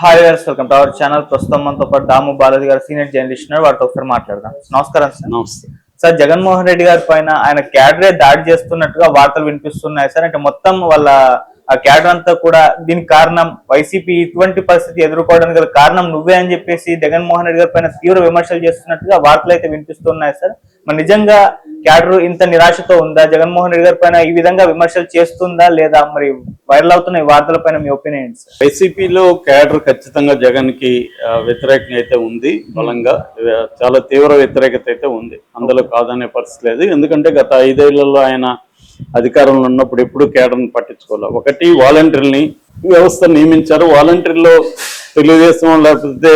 Hi గారు welcome to our channel ప్రస్తుతం మనతో పాటు దాము బాలాజీ గారు సీనియర్ జర్నలిస్ట్ ఉన్నారు. వారితో ఒకసారి మాట్లాడదాం. నమస్కారం సార్. నమస్తే. సార్ జగన్మోహన్ రెడ్డి గారి పైన ఆయన క్యాడరే దాడి చేస్తున్నట్టుగా వార్తలు వినిపిస్తున్నాయి సార్. అంటే మొత్తం వాళ్ళ ఆ క్యాడర్ అంతా కూడా దీనికి కారణం వైసీపీ ఇటువంటి పరిస్థితి ఎదుర్కోవడానికి గల కారణం నువ్వే అని చెప్పేసి జగన్మోహన్ రెడ్డి గారి పైన తీవ్ర విమర్శలు చేస్తున్నట్టుగా వార్తలు అయితే వినిపిస్తున్నాయి సార్. మరి నిజంగా క్యాడర్ ఇంత నిరాశతో ఉందా? జగన్మోహన్ రెడ్డి గారి పైన ఈ విధంగా విమర్శలు చేస్తుందా లేదా? మరి వైరల్ అవుతున్న ఈ వార్తల పైన మీ ఒపీనియన్ వైసీపీలో క్యాడర్ ఖచ్చితంగా జగన్కి వ్యతిరేకంగా అయితే ఉంది బలంగా. చాలా తీవ్ర వ్యతిరేకత అయితే ఉంది. అందులో కాదనే పరిస్థితి లేదు. ఎందుకంటే గత ఐదేళ్ళలో ఆయన అధికారంలో ఉన్నప్పుడు ఎప్పుడు క్యాడర్ని పట్టించుకోవాలి? ఒకటి వాలంటీర్ని వ్యవస్థ నియమించారు. వాలంటీర్లో తెలుగుదేశం లేకపోతే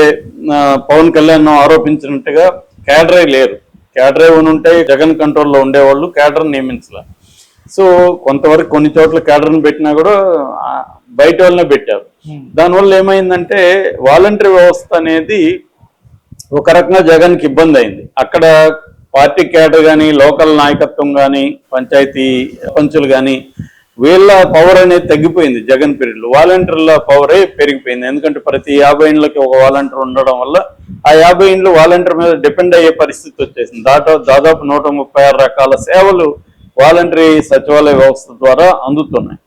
పవన్ కళ్యాణ్ ఆరోపించినట్టుగా క్యాడరే లేరు. క్యాడరే ఉంటే జగన్ కంట్రోల్లో ఉండేవాళ్ళు క్యాడర్ నియమించాల. సో కొంతవరకు కొన్ని చోట్ల క్యాడర్ని పెట్టినా కూడా బయట వాళ్ళనే పెట్టారు. దానివల్ల ఏమైందంటే వాలంటరీ వ్యవస్థ అనేది ఒక రకంగా జగన్కి ఇబ్బంది అయింది. అక్కడ పార్టీ క్యాడర్ కానీ లోకల్ నాయకత్వం కానీ పంచాయతీ పంచులు కానీ వీళ్ళ పవర్ అనేది తగ్గిపోయింది జగన్ పీరియడ్లో వాలంటీర్ల పవరే పెరిగిపోయింది. ఎందుకంటే ప్రతి యాభై ఇండ్లకి ఒక వాలంటీర్ ఉండడం వల్ల ఆ యాభై ఇండ్లు వాలంటీర్ మీద డిపెండ్ అయ్యే పరిస్థితి వచ్చేసింది. దాటో దాదాపు నూట ముప్పై ఆరు రకాల సేవలు వాలంటరీ సచివాలయ వ్యవస్థ ద్వారా అందుతున్నాయి.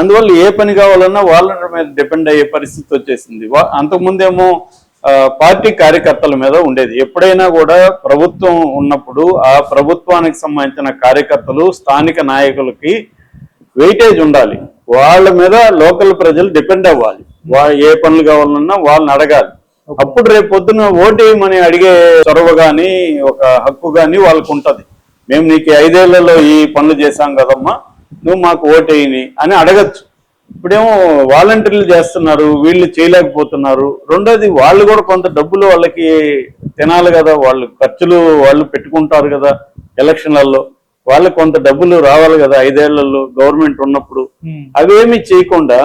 అందువల్ల ఏ పని కావాలన్నా వాలంటీర్ మీద డిపెండ్ అయ్యే పరిస్థితి వచ్చేసింది. అంతకుముందేమో పార్టీ కార్యకర్తల మీద ఉండేది. ఎప్పుడైనా కూడా ప్రభుత్వం ఉన్నప్పుడు ఆ ప్రభుత్వానికి సంబంధించిన కార్యకర్తలు స్థానిక నాయకులకి వెయిటేజ్ ఉండాలి. వాళ్ళ మీద లోకల్ ప్రజలు డిపెండ్ అవ్వాలి. వా ఏ పనులు కావాలన్నా వాళ్ళని అడగాలి. అప్పుడు రేపు పొద్దున ఓటేయమని అడిగే చొరవ కానీ ఒక హక్కు కానీ వాళ్ళకు ఉంటుంది. మేము నీకు ఐదేళ్ళలో ఈ పనులు చేశాం కదమ్మా నువ్వు మాకు ఓటేయని అని అడగచ్చు. ఇప్పుడేమో వాలంటీర్లు చేస్తున్నారు వీళ్ళు చేయలేకపోతున్నారు. రెండోది వాళ్ళు కూడా కొంత డబ్బులు వాళ్ళకి తినాలి కదా వాళ్ళు ఖర్చులు వాళ్ళు పెట్టుకుంటారు కదా ఎలక్షన్లలో. వాళ్ళకి కొంత డబ్బులు రావాలి కదా ఐదేళ్ళలో గవర్నమెంట్ ఉన్నప్పుడు. అవేమి చేయకుండా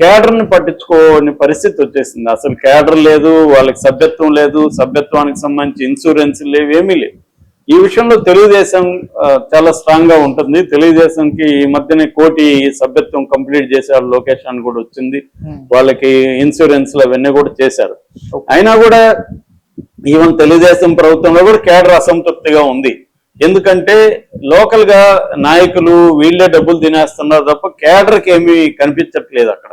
కేడర్ని పట్టించుకోని పరిస్థితి వచ్చేసింది. అసలు కేడర్ లేదు వాళ్ళకి సభ్యత్వం లేదు సభ్యత్వానికి సంబంధించి ఇన్సూరెన్స్ లేవు ఏమీ లేవు. ఈ విషయంలో తెలుగుదేశం చాలా స్ట్రాంగ్గా ఉంటుంది. తెలుగుదేశంకి ఈ మధ్యనే కోటి సభ్యత్వం కంప్లీట్ చేశారు లోకేష్ అని కూడా వచ్చింది. వాళ్ళకి ఇన్సూరెన్స్ అవన్నీ కూడా చేశారు. అయినా కూడా ఈవెన్ తెలుగుదేశం ప్రభుత్వంలో కూడా కేడర్ అసంతృప్తిగా ఉంది. ఎందుకంటే లోకల్గా నాయకులు వీళ్ళే డబ్బులు తినేస్తున్నారు తప్ప కేడర్కి ఏమీ కనిపించట్లేదు అక్కడ.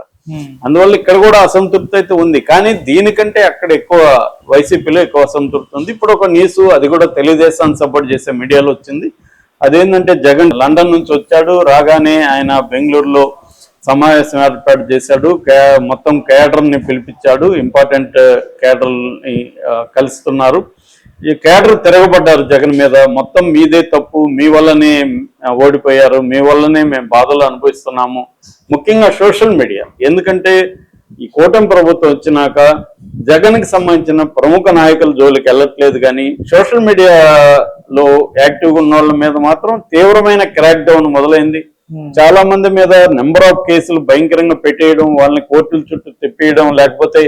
అందువల్ల ఇక్కడ కూడా అసంతృప్తి అయితే ఉంది. కానీ దీనికంటే అక్కడ ఎక్కువ వైసీపీలో ఎక్కువ అసంతృప్తి ఉంది. ఇప్పుడు ఒక న్యూస్ అది కూడా తెలుగుదేశాన్ని సపోర్ట్ చేసే మీడియాలో వచ్చింది. అదేంటంటే జగన్ లండన్ నుంచి వచ్చాడు రాగానే ఆయన బెంగళూరులో సమావేశం ఏర్పాటు చేశాడు. కే- మొత్తం కేడర్ని పిలిపించాడు. ఇంపార్టెంట్ కేడర్ని కలుస్తున్నారు. ఈ కేడర్ తిరగబడ్డారు జగన్ మీద. మొత్తం మీదే తప్పు మీ వల్లనే ఓడిపోయారు మీ వల్లనే మేము బాధలు అనుభవిస్తున్నాము. ముఖ్యంగా సోషల్ మీడియా. ఎందుకంటే ఈ కూటమి ప్రభుత్వం వచ్చినాక జగన్కి సంబంధించిన ప్రముఖ నాయకుల జోలికి వెళ్ళట్లేదు కానీ సోషల్ మీడియాలో యాక్టివ్గా ఉన్న వాళ్ళ మీద మాత్రం తీవ్రమైన క్రాక్ డౌన్ మొదలైంది. చాలా మంది మీద నెంబర్ ఆఫ్ కేసులు భయంకరంగా పెట్టేయడం వాళ్ళని కోర్టుల చుట్టూ తిప్పేయడం లేకపోతే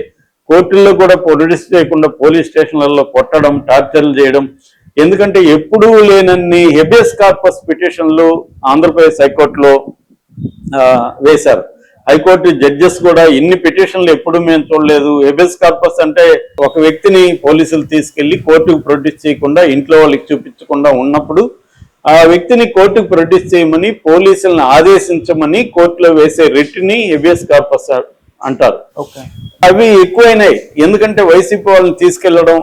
కోర్టుల్లో కూడా ప్రొడ్యూస్ చేయకుండా పోలీస్ స్టేషన్లలో కొట్టడం టార్చర్లు చేయడం. ఎందుకంటే ఎప్పుడూ లేనన్ని హెబియస్ కార్పస్ పిటిషన్లు ఆంధ్రప్రదేశ్ హైకోర్టులో వేశారు. హైకోర్టు జడ్జెస్ కూడా ఇన్ని పిటిషన్లు ఎప్పుడు మేము చూడలేదు. హెబియస్ కార్పస్ అంటే ఒక వ్యక్తిని పోలీసులు తీసుకెళ్ళి కోర్టుకు ప్రొడ్యూస్ చేయకుండా ఇంట్లో వాళ్ళకి చూపించకుండా ఉన్నప్పుడు ఆ వ్యక్తిని కోర్టుకు ప్రొడ్యూస్ చేయమని పోలీసులను ఆదేశించమని కోర్టులో వేసే రిట్ని హెబియస్ కార్పస్ అంటారు. ఓకే. అవి ఎక్కువైనాయి. ఎందుకంటే వైసీపీ వాళ్ళని తీసుకెళ్ళడం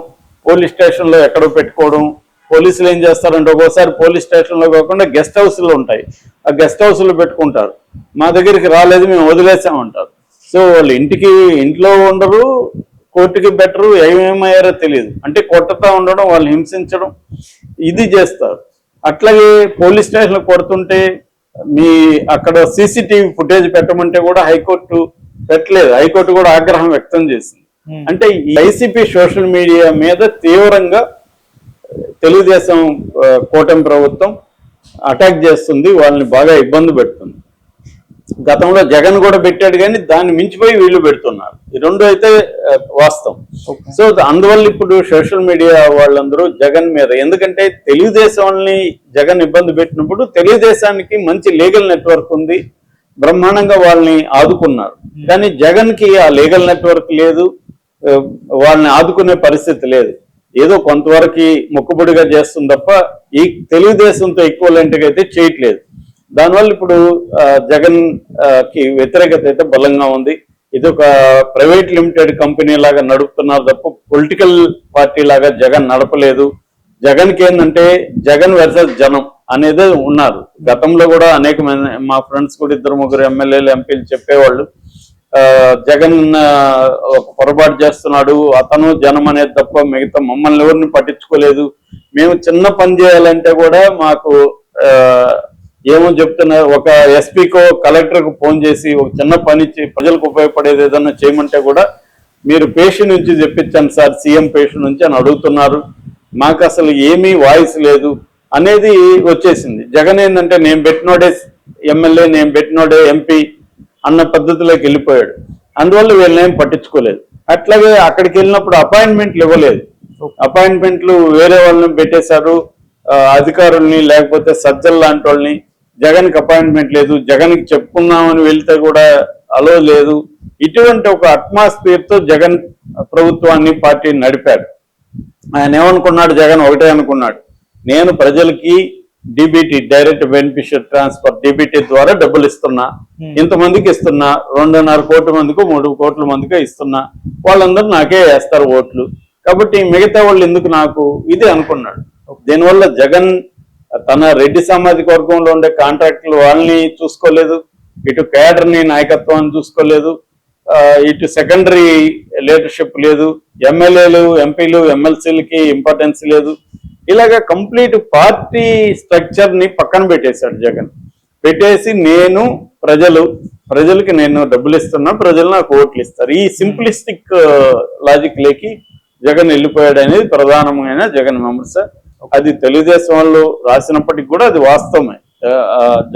పోలీస్ స్టేషన్లో ఎక్కడో పెట్టుకోవడం పోలీసులు ఏం చేస్తారంటే ఒక్కోసారి పోలీస్ స్టేషన్లో కాకుండా గెస్ట్ హౌస్లో ఉంటాయి. ఆ గెస్ట్ హౌస్లో పెట్టుకుంటారు. మా దగ్గరికి రాలేదు మేము వదిలేసామంటారు. సో వాళ్ళు ఇంటికి ఇంట్లో ఉండరు కోర్టుకి బెటరు ఏమేమయ్యారో తెలియదు. అంటే కొట్టతా ఉండడం వాళ్ళు హింసించడం ఇది చేస్తారు. అట్లాగే పోలీస్ స్టేషన్ కొడుతుంటే మీ అక్కడ సీసీటీవీ ఫుటేజ్ పెట్టమంటే కూడా హైకోర్టు పెట్టలేదు. హైకోర్టు కూడా ఆగ్రహం వ్యక్తం చేసింది. అంటే ఈ వైసీపీ సోషల్ మీడియా మీద తీవ్రంగా తెలుగుదేశం కూటమి ప్రభుత్వం అటాక్ చేస్తుంది. వాళ్ళని బాగా ఇబ్బంది పెడుతుంది. గతంలో జగన్ కూడా పెట్టాడు కానీ దాన్ని మించిపోయి వీళ్ళు పెడుతున్నారు. ఈ రెండు అయితే వాస్తవం. సో అందువల్ల ఇప్పుడు సోషల్ మీడియా వాళ్ళందరూ జగన్ మీద ఎందుకంటే తెలుగుదేశం జగన్ ఇబ్బంది పెట్టినప్పుడు తెలుగుదేశానికి మంచి లీగల్ నెట్వర్క్ ఉంది. బ్రహ్మాండంగా వాళ్ళని ఆదుకున్నారు. కానీ జగన్కి ఆ లీగల్ నెట్వర్క్ లేదు వాళ్ళని ఆదుకునే పరిస్థితి లేదు. ఏదో కొంతవరకు మొక్కుబడిగా చేస్తుంది తప్ప ఈ తెలుగుదేశంతో ఈక్వలెంట్గా అయితే చేయట్లేదు. దానివల్ల ఇప్పుడు జగన్కి వ్యతిరేకత అయితే బలంగా ఉంది. ఇది ఒక ప్రైవేట్ లిమిటెడ్ కంపెనీ లాగా నడుపుతున్నారు తప్ప పొలిటికల్ పార్టీ లాగా జగన్ నడపలేదు. జగన్కి ఏంటంటే జగన్ వర్సెస్ జనం. అనేది ఉన్నారు. గతంలో కూడా అనేక మా ఫ్రెండ్స్ కూడా ఇద్దరు ముగ్గురు ఎమ్మెల్యేలు ఎంపీలు చెప్పేవాళ్ళు జగన్ ఒక పొరపాటు చేస్తున్నాడు అతను జనం అనేది తప్ప మిగతా మమ్మల్ని ఎవరిని పట్టించుకోలేదు. మేము చిన్న పని చేయాలంటే కూడా మాకు ఏమో చెప్తున్నారు ఒక ఎస్పీకో కలెక్టర్కు ఫోన్ చేసి ఒక చిన్న పని ప్రజలకు ఉపయోగపడేది ఏదన్నా చేయమంటే కూడా మీరు పేషెంట్ నుంచి చెప్పించాను సార్ సీఎం పేషెంట్ నుంచి అని అడుగుతున్నారు. మాకు అసలు ఏమీ వాయిస్ లేదు. అనేది వచ్చేసింది. జగన్ ఏంటంటే నేను పెట్టినోడే ఎమ్మెల్యే నేను పెట్టినోడే ఎంపీ అన్న పద్ధతిలోకి వెళ్ళిపోయాడు. అందువల్ల వీళ్ళని ఏం పట్టించుకోలేదు. అట్లాగే అక్కడికి వెళ్ళినప్పుడు అపాయింట్మెంట్లు ఇవ్వలేదు. అపాయింట్మెంట్లు వేరే వాళ్ళని పెట్టేశారు. అధికారుల్ని లేకపోతే సజ్జల్ లాంటి వాళ్ళని. జగన్కి అపాయింట్మెంట్ లేదు. జగన్కి చెప్పుకుందామని వెళ్తే కూడా అలో లేదు. ఇటువంటి ఒక అట్మాస్ఫియర్తో జగన్ ప్రభుత్వాన్ని పార్టీని నడిపారు ఆయన ఏమనుకున్నాడు? జగన్ ఒకటే అనుకున్నాడు. నేను ప్రజలకి DBT direct beneficiary transfer DBT ద్వారా డబ్బులు ఇస్తున్నా. ఇంతమందికి ఇస్తున్నా రెండున్నర కోట్ల మందికో మూడు కోట్ల మందికో ఇస్తున్నా. వాళ్ళందరూ నాకే వేస్తారు ఓట్లు. కాబట్టి మిగతా వాళ్ళు ఎందుకు నాకు ఇది అనుకున్నాడు. దీనివల్ల జగన్ తన రెడ్డి సామాజిక వర్గంలో ఉండే కాంట్రాక్టులు వాళ్ళని చూసుకోలేదు. ఇటు కేడర్ని నాయకత్వాన్ని చూసుకోలేదు. ఇటు సెకండరీ లీడర్షిప్ లేదు. ఎమ్మెల్యేలు ఎంపీలు ఎమ్మెల్సీలకి ఇంపార్టెన్స్ లేదు. ఇలాగ కంప్లీట్ పార్టీ స్ట్రక్చర్ని పక్కన పెట్టేశాడు జగన్. పెట్టేసి నేను ప్రజలు ప్రజలకి నేను డబ్బులు ఇస్తున్నా ప్రజలు నాకు ఓట్లు ఇస్తారు. ఈ సింప్లిస్టిక్ లాజిక్ లేకి జగన్ వెళ్ళిపోయాడు అనేది ప్రధానమైన జగన్ విమర్శ. అది తెలుగుదేశం వాళ్ళు రాసినప్పటికి కూడా అది వాస్తవమే.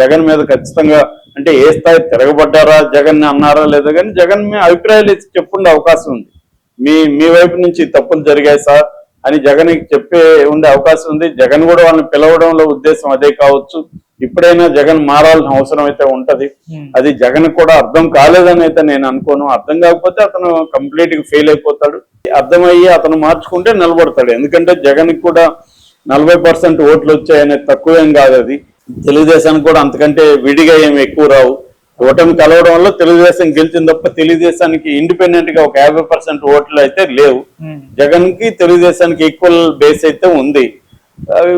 జగన్ మీద ఖచ్చితంగా అంటే ఏ స్థాయి తిరగబడ్డారా జగన్ అన్నారా లేదా కానీ జగన్ మీ అభిప్రాయాలు చెప్పుండే అవకాశం ఉంది. మీ మీ వైపు నుంచి తప్పులు జరిగాయి సార్? అని జగన్ చెప్పే ఉండే అవకాశం ఉంది. జగన్ కూడా వాళ్ళని పిలవడంలో ఉద్దేశం అదే కావచ్చు. ఇప్పుడైనా జగన్ మారాల్సిన అవసరం అయితే ఉంటది. అది జగన్ కూడా అర్థం కాలేదని అయితే నేను అనుకోను. అర్థం కాకపోతే అతను కంప్లీట్గా ఫెయిల్ అయిపోతాడు. అర్థమయ్యి అతను మార్చుకుంటే నిలబడతాడు. ఎందుకంటే జగన్ కూడా నలభై పర్సెంట్ ఓట్లు వచ్చాయనే తక్కువేం కాదు అది. తెలుగుదేశానికి కూడా అంతకంటే విడిగా ఏమి ఎక్కువ రావు. ఓటమి కలవడం వల్ల తెలుగుదేశం గెలిచింది తప్ప తెలుగుదేశానికి ఇండిపెండెంట్గా ఒక యాభై పర్సెంట్ ఓట్లు అయితే లేవు. జగన్కి తెలుగుదేశానికి ఈక్వల్ బేస్ అయితే ఉంది.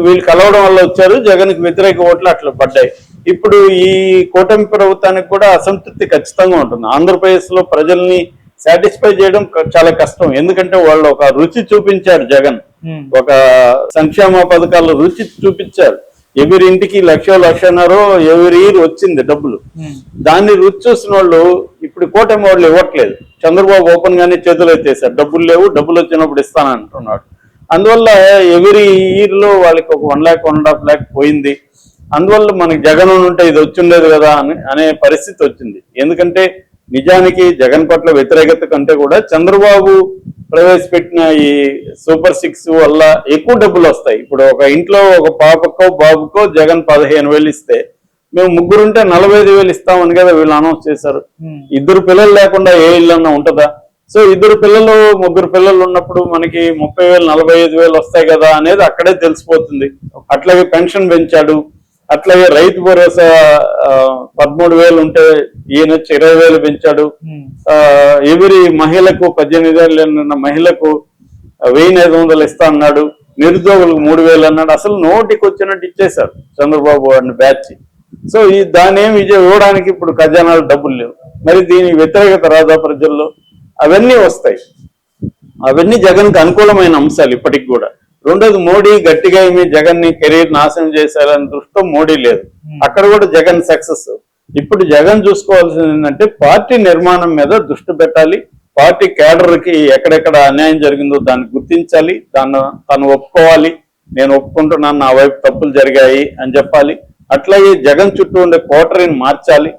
వీళ్ళు కలవడం వల్ల వచ్చారు జగన్కి వ్యతిరేక ఓట్లు అట్లా పడ్డాయి. ఇప్పుడు ఈ కూటమి ప్రభుత్వానికి కూడా అసంతృప్తి ఖచ్చితంగా ఉంటుంది. ఆంధ్రప్రదేశ్లో ప్రజల్ని సాటిస్ఫై చేయడం చాలా కష్టం. ఎందుకంటే వాళ్ళు ఒక రుచి చూపించారు జగన్. ఒక సంక్షేమ పథకాల రుచి చూపించారు. ఎవరి ఇంటికి లక్ష లక్షన్నరో ఎవరి ఇయర్ వచ్చింది డబ్బులు. దాన్ని రుచి చూసిన వాళ్ళు ఇప్పుడు కూటమి వాళ్ళు ఇవ్వట్లేదు. చంద్రబాబు ఓపెన్ గానే చేతులు ఎత్తేసారు. డబ్బులు లేవు డబ్బులు వచ్చినప్పుడు ఇస్తానంటున్నాడు అందువల్ల ఎవరి ఇయర్లో వాళ్ళకి ఒక one lakh one and half lakh పోయింది. అందువల్ల మనకి జగన్ ఉంటే ఇది వచ్చిండేది కదా అని అనే పరిస్థితి వచ్చింది. ఎందుకంటే నిజానికి జగన్ పట్ల వ్యతిరేకత కంటే కూడా చంద్రబాబు ప్రవేశపెట్టిన ఈ సూపర్ సిక్స్ వల్ల ఎక్కువ డబ్బులు వస్తాయి. ఇప్పుడు ఒక ఇంట్లో ఒక పాపకో బాబుకో జగన్ పదిహేను వేలు ఇస్తే మేము ముగ్గురుంటే నలభై ఐదు వేలు ఇస్తామని కదా వీళ్ళు అనౌన్స్ చేశారు. ఇద్దరు పిల్లలు లేకుండా ఏ ఇల్లన్నా ఉంటుందా? సో ఇద్దరు పిల్లలు ముగ్గురు పిల్లలు ఉన్నప్పుడు మనకి ముప్పై వేలు నలభై ఐదు వేలు వస్తాయి కదా అనేది అక్కడే తెలిసిపోతుంది. అట్లాగే పెన్షన్ పెంచాడు. అట్లాగే రైతు భరోసా పదమూడు వేలు ఉంటే ఈయన వచ్చి ఇరవై వేలు పెంచాడు. ఎవరి మహిళకు పద్దెనిమిది వేలు మహిళకు వెయ్యి ఐదు వందలు ఇస్తా అన్నాడు. నిరుద్యోగులకు మూడు వేలు అన్నాడు. అసలు నోటికి వచ్చినట్టు ఇచ్చేశారు చంద్రబాబు వాడిని బ్యాచ్. సో ఈ దాని ఏమి ఇవ్వడానికి ఇప్పుడు ఖజానాలు డబ్బులు లేవు. మరి దీని వ్యతిరేకత రాదా ప్రజల్లో అవన్నీ వస్తాయి. అవన్నీ జగన్కి అనుకూలమైన అంశాలు ఇప్పటికి కూడా. రెండోది మోడీ గట్టిగా ఏమి జగన్ని కెరీర్ నాశనం చేశారని దృష్టితో మోడీ లేదు. అక్కడ కూడా జగన్ సక్సెస్. ఇప్పుడు జగన్ చూసుకోవాల్సింది ఏంటంటే పార్టీ నిర్మాణం మీద దృష్టి పెట్టాలి. పార్టీ కేడర్కి ఎక్కడెక్కడ అన్యాయం జరిగిందో దాన్ని గుర్తించాలి. దాన్ని తను ఒప్పుకోవాలి. నేను ఒప్పుకుంటున్నాను నా వైపు తప్పులు జరిగాయి అని చెప్పాలి. అట్లాగే జగన్ చుట్టూ ఉండే కోటరీని మార్చాలి.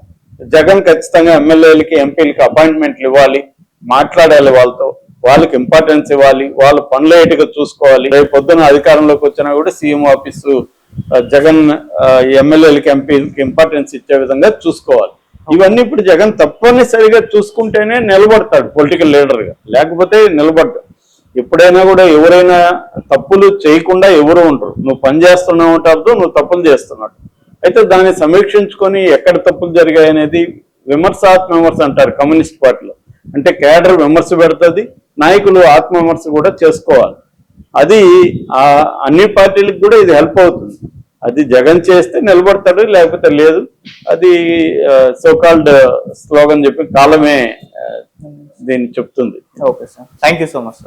జగన్ ఖచ్చితంగా ఎమ్మెల్యేలకి ఎంపీలకి అపాయింట్మెంట్లు ఇవ్వాలి. మాట్లాడాలి వాళ్ళతో. వాళ్ళకి ఇంపార్టెన్స్ ఇవ్వాలి వాళ్ళ పనులేటుగా చూసుకోవాలి. రేపు పొద్దున అధికారంలోకి వచ్చినా కూడా సీఎం ఆఫీసు జగన్ ఎమ్మెల్యేలకి ఎంపీలకి ఇంపార్టెన్స్ ఇచ్చే విధంగా చూసుకోవాలి. ఇవన్నీ ఇప్పుడు జగన్ తప్పనిసరిగా చూసుకుంటేనే నిలబడతాడు పొలిటికల్ లీడర్గా లేకపోతే నిలబడ్డాడు ఎప్పుడైనా కూడా ఎవరైనా తప్పులు చేయకుండా ఎవరు ఉండరు. నువ్వు పని చేస్తున్నావు అంటారు నువ్వు తప్పులు చేస్తున్నాడు అయితే దాన్ని సమీక్షించుకొని ఎక్కడ తప్పులు జరిగాయి అనేది విమర్శాత్మ విమర్శ అంటారు కమ్యూనిస్ట్ పార్టీలో. అంటే కేడర్ విమర్శ పెడుతుంది నాయకులు ఆత్మవిమర్శ కూడా చేసుకోవాలి. అది ఆ అన్ని పార్టీలకు కూడా ఇది హెల్ప్ అవుతుంది. అది జగన్ చేస్తే నిలబడతాడు లేకపోతే లేదు. అది సోకాల్డ్ స్లోగన్ చెప్పి కాలమే దీన్ని చెప్తుంది. Okay sir. Thank you so much sir